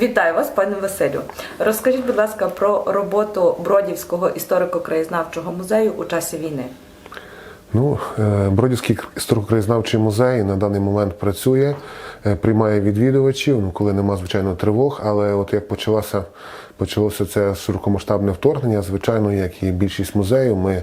Вітаю вас, пане Василю. Розкажіть, будь ласка, про роботу Бродівського історико-краєзнавчого музею у часі війни. Ну, е, Бродівський історико-краєзнавчий музей на даний момент працює, е, приймає відвідувачів, ну, коли нема, звичайно, тривог. Але от як почалося, почалося це широкомасштабне вторгнення, звичайно, як і більшість музеїв, ми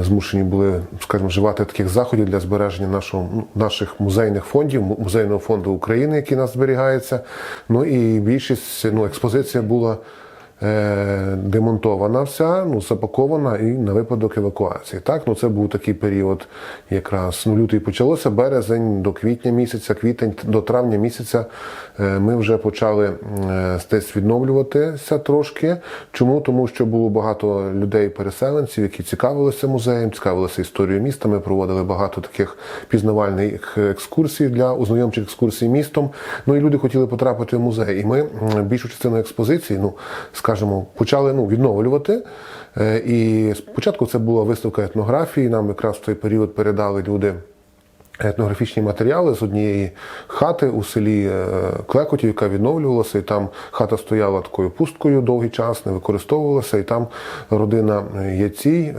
змушені були, скажімо, вживати таких заходів для збереження нашого, ну, наших музейних фондів, музейного фонду України, який нас зберігається. Ну і більшість ну, експозиція була е, демонтована вся, ну, запакована і на випадок евакуації. Так, ну це був такий період, якраз ну, лютий почалося, березень до квітня місяця, квітень до травня місяця е, ми вже почали е, десь відновлюватися трошки. Чому? Тому що було багато людей-переселенців, які цікавилися музеєм, цікавилися історією міста. Ми проводили багато таких пізнавальних екскурсій для ознайомчих екскурсій містом. Ну і люди хотіли потрапити в музей. І ми більшу частину експозиції, ну скажімо, почали ну, відновлювати. Е, І спочатку це була виставка етнографії. Нам якраз в той період передали люди. Етнографічні матеріали з однієї хати у селі е, Клекотів, яка відновлювалася, і там хата стояла такою пусткою довгий час, не використовувалася, і там родина е, Яцій.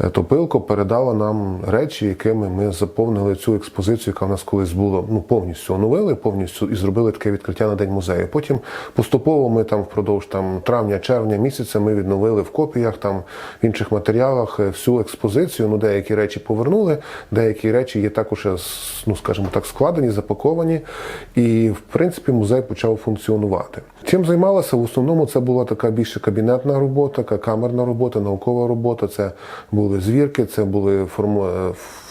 Е, Топилко передала нам речі, якими ми заповнили цю експозицію, яка в нас колись була ну повністю оновили, повністю і зробили таке відкриття на день музею. Потім поступово ми там впродовж там травня-червня місяця ми відновили в копіях, там в інших матеріалах е, всю експозицію. Ну деякі речі повернули, деякі речі є також, е, ну скажімо так, складені, запаковані. І в принципі музей почав функціонувати. Чим займалася? В основному це була така більше кабінетна робота, камерна робота, наукова робота. Це були звірки, це були е,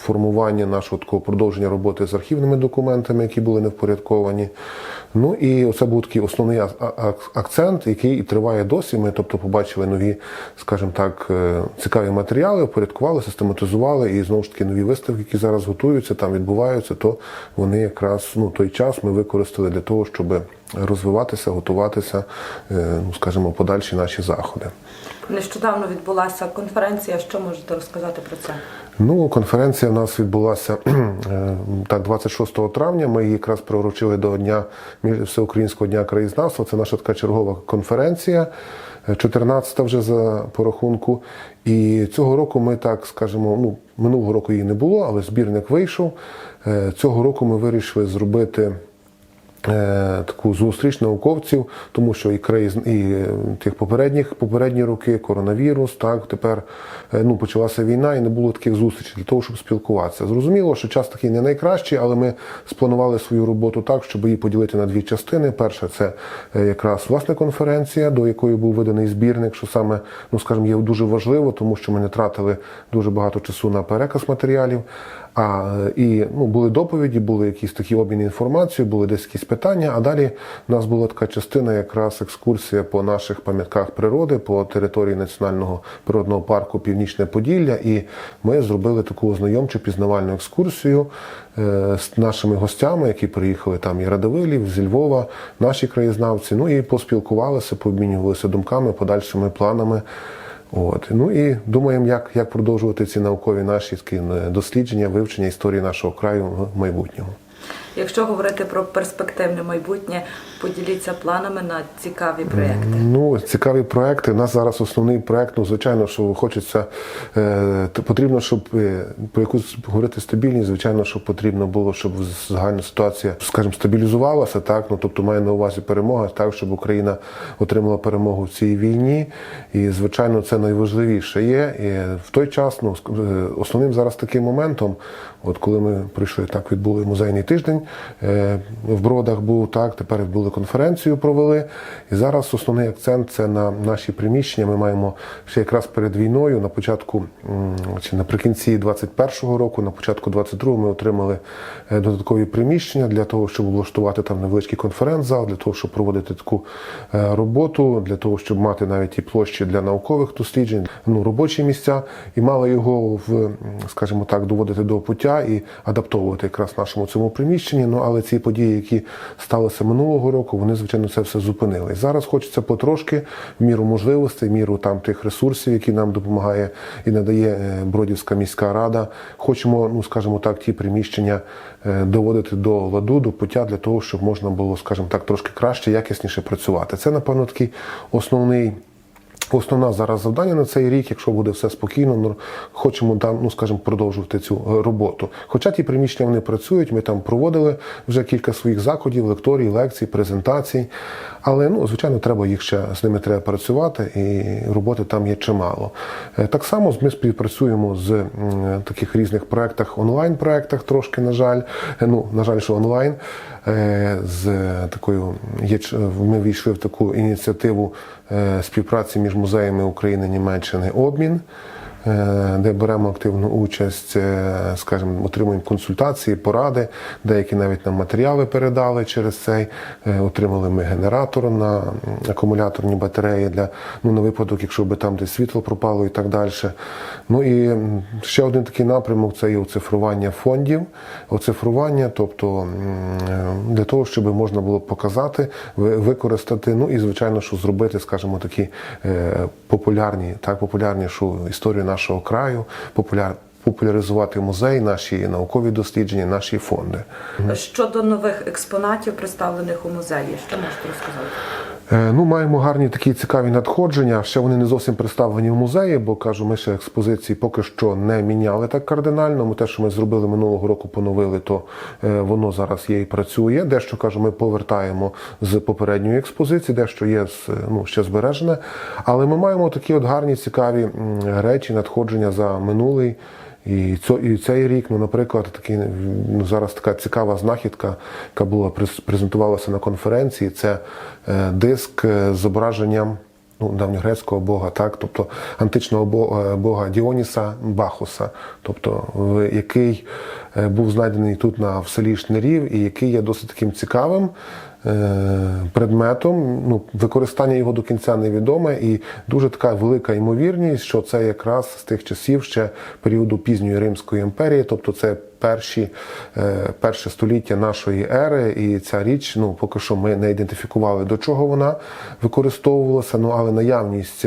формування нашого такого продовження роботи з архівними документами, які були не впорядковані. Ну і оце був такий основний акцент, який і триває досі. Ми, тобто, побачили нові, скажімо так, е, цікаві матеріали, впорядкували, систематизували, і знову ж таки нові виставки, які зараз готуються, там відбуваються, то вони якраз ну той час ми використали для того, щоб розвиватися, готуватися, е, ну скажімо, подальші наші заходи. Нещодавно відбулася конференція. Що можете розказати про це? Ну, конференція в нас відбулася е, так 26 травня. Ми її якраз приурочили до дня всеукраїнського дня краєзнавства. Це наша така чергова конференція, 14-та вже за порахунку. І цього року ми так скажемо, ну минулого року її не було, але збірник вийшов. Е, Цього року ми вирішили зробити. Е, Таку зустріч науковців, тому що і країз і е, тих попередніх попередні роки, коронавірус, так тепер е, ну почалася війна, і не було таких зустрічей для того, щоб спілкуватися. Зрозуміло, що час такий не найкращий, але ми спланували свою роботу так, щоб її поділити на дві частини. Перша це якраз власне конференція, до якої був виданий збірник, що саме ну скажімо, є дуже важливо, тому що ми не тратили дуже багато часу на переказ матеріалів. А і ну були доповіді, були якісь такі обміни інформацією, були десь якісь питання. А далі в нас була така частина, якраз екскурсія по наших пам'ятках природи, по території національного природного парку Північне Поділля. І ми зробили таку ознайомчу пізнавальну екскурсію е, з нашими гостями, які приїхали там і Радивилів, зі Львова, наші краєзнавці. Ну і поспілкувалися, пообмінювалися думками, подальшими планами. От ну і думаємо, як, як продовжувати ці наукові наші е, дослідження, вивчення історії нашого краю в майбутньому. Якщо говорити про перспективне майбутнє, поділіться планами на цікаві проєкти. Ну, цікаві проекти. У нас зараз основний проект. Ну, звичайно, що хочеться е, потрібно, щоб е, про якусь говорити стабільність, звичайно, що потрібно було, щоб загальна ситуація, скажімо, стабілізувалася. Так, ну тобто має на увазі перемога, так щоб Україна отримала перемогу в цій війні. І звичайно, це найважливіше є. І в той час, ну е, основним зараз таким моментом, от коли ми прийшли, так відбули музейний тиждень е, в Бродах був так. Тепер відбули конференцію, провели. І зараз основний акцент це на наші приміщення. Ми маємо ще якраз перед війною, на початку чи наприкінці 21-го року, на початку 22-го ми отримали е, додаткові приміщення для того, щоб облаштувати там невеличкий конференц-зал, для того, щоб проводити таку е, роботу, для того, щоб мати навіть і площі для наукових досліджень, ну робочі місця, і мали його в, скажімо так, доводити до пуття і адаптовувати якраз нашому цьому приміщенню. Приміщенні. Ну але ці події, які сталися минулого року, вони звичайно це все зупинили. Зараз хочеться потрошки, в міру можливостей, в міру там тих ресурсів, які нам допомагає і надає е, Бродівська міська рада. Хочемо, ну скажімо так, ті приміщення е, доводити до ладу, до пуття для того, щоб можна було, скажімо так, трошки краще, якісніше працювати. Це напевно такий основний. Основна зараз завдання на цей рік, якщо буде все спокійно, ну, хочемо там, ну скажімо, продовжувати цю е, роботу. Хоча ті приміщення вони працюють, ми там проводили вже кілька своїх заходів, лекторій, лекцій, презентацій. Але ну, звичайно, треба їх ще з ними треба працювати, і роботи там є чимало. Е, Так само ми співпрацюємо з таких різних проєктах, онлайн-проєктах, трошки, на жаль, Е, ну на жаль, що онлайн. Е, З такою ми війшли в таку ініціативу е, співпраці між музеями України Німеччини обмін. Е, Де беремо активну участь, е, скажімо, отримуємо консультації, поради, деякі навіть нам матеріали передали через цей. Е, Отримали ми генератор на акумуляторні батареї для ну на випадок, якщо би там десь світло пропало і так далі. Ну і ще один такий напрямок це є оцифрування фондів. Оцифрування, тобто для того, щоб можна було показати, використати, ну і звичайно, що зробити, скажімо, такі популярні, так популярнішу історію нашого краю, популяр. Популяризувати музей, наші наукові дослідження, наші фонди. Щодо нових експонатів, представлених у музеї, що можете розказати? Е, Ну, маємо гарні такі цікаві надходження. Ще вони не зовсім представлені в музеї, бо кажу, ми ще експозиції поки що не міняли так кардинально. Ми те, що ми зробили минулого року, поновили, то е, воно зараз є і працює. Дещо кажу, ми повертаємо з попередньої експозиції, дещо є з, ну, ще збережене. Але ми маємо такі от гарні, цікаві речі, надходження за минулий. І і цей рік, ну, наприклад, такий ну, зараз така цікава знахідка, яка була презентувалася на конференції. Це е, диск е, з зображенням ну, давньогрецького бога, так, тобто античного е, бога Діоніса Бахуса, тобто який був знайдений тут на в селі Шнирів, і який є досить таким цікавим. Е, Предметом, ну використання його до кінця невідоме, і дуже така велика ймовірність, що це якраз з тих часів ще періоду пізньої Римської імперії, тобто це перші, е, перше століття нашої ери, і ця річ, ну поки що ми не ідентифікували до чого вона використовувалася. Ну але наявність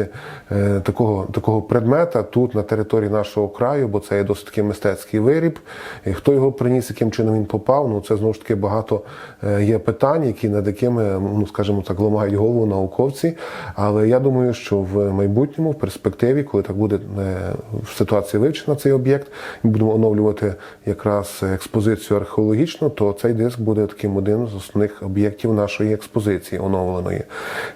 е, такого, такого предмета тут на території нашого краю, бо це є досить такий мистецький виріб. І хто його приніс, яким чином він попав? Ну це знову ж таки багато е, є питань, які над якими, ну скажімо так, ламають голову науковці. Але я думаю, що в майбутньому, в перспективі, коли так буде е, ситуація вивчена цей об'єкт, ми будемо оновлювати якраз експозицію археологічну, то цей диск буде таким одним з основних об'єктів нашої експозиції оновленої.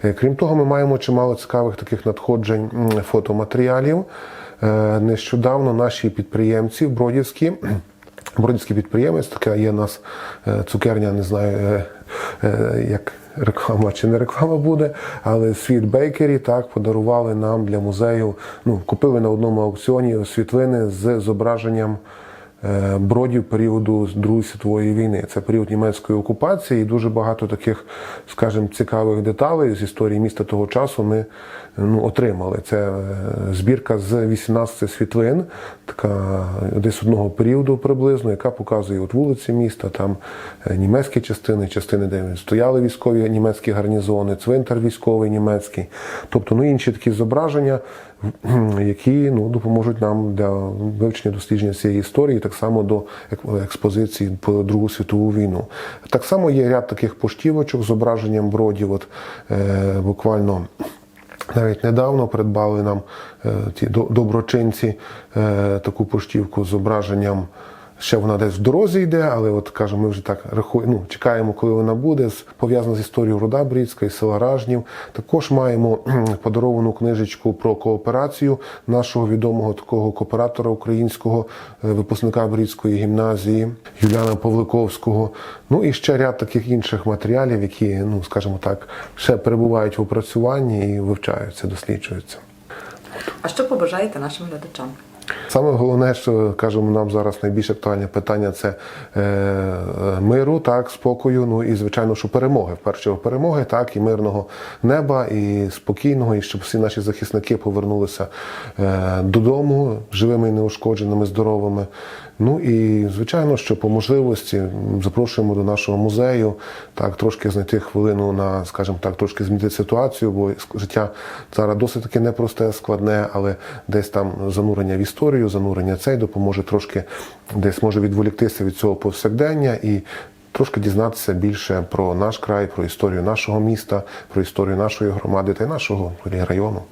Е, Крім того, ми маємо чимало цікавих таких надходжень фотоматеріалів. Е, Нещодавно наші підприємці бродівські. Бродівський підприємець, така є у нас е, цукерня, не знаю, як реклама чи не реклама буде, але світ Бейкері так подарували нам для музею. Ну, купили на одному аукціоні світлини з зображенням бродів періоду Другої світової війни. Це період німецької окупації, і дуже багато таких, скажімо, цікавих деталей з історії міста того часу ми ну, отримали. Це е, збірка з 18 світлин, така десь одного періоду приблизно, яка показує от вулиці міста, там е, німецькі частини, частини, де стояли військові німецькі гарнізони, цвинтар військовий німецький, тобто ну, інші такі зображення, які ну, допоможуть нам для вивчення дослідження цієї історії, так само до експозиції по Другу світову війну. Так само є ряд таких поштівочок з зображенням бродів. От, е, буквально навіть недавно придбали нам е, ті доброчинці е, таку поштівку з зображенням. Ще вона десь в дорозі йде, але от кажемо, ми вже так рахуємо, ну, чекаємо, коли вона буде. Пов'язана з історією Руда Брідська і села Ражнів. Також маємо подаровану книжечку про кооперацію нашого відомого такого кооператора українського е, випускника Брідської гімназії Юліана Павликовського. Ну і ще ряд таких інших матеріалів, які, ну скажімо так, ще перебувають в опрацюванні і вивчаються, досліджуються. А що побажаєте нашим глядачам? Саме головне, що кажемо, нам зараз найбільш актуальне питання це е, е, миру, так, спокою. Ну і звичайно, що перемоги. В першу перемоги, так, і мирного неба, і спокійного, і щоб всі наші захисники повернулися е, додому живими і неушкодженими, здоровими. Ну і звичайно, що по можливості запрошуємо до нашого музею так трошки знайти хвилину на, скажімо так, трошки змінити ситуацію, бо життя зараз досить таки непросте, складне, але десь там занурення в історію, занурення цей допоможе трошки десь може відволіктися від цього повсякдення і. Трошки дізнатися більше про наш край, про історію нашого міста, про історію нашої громади та й нашого району.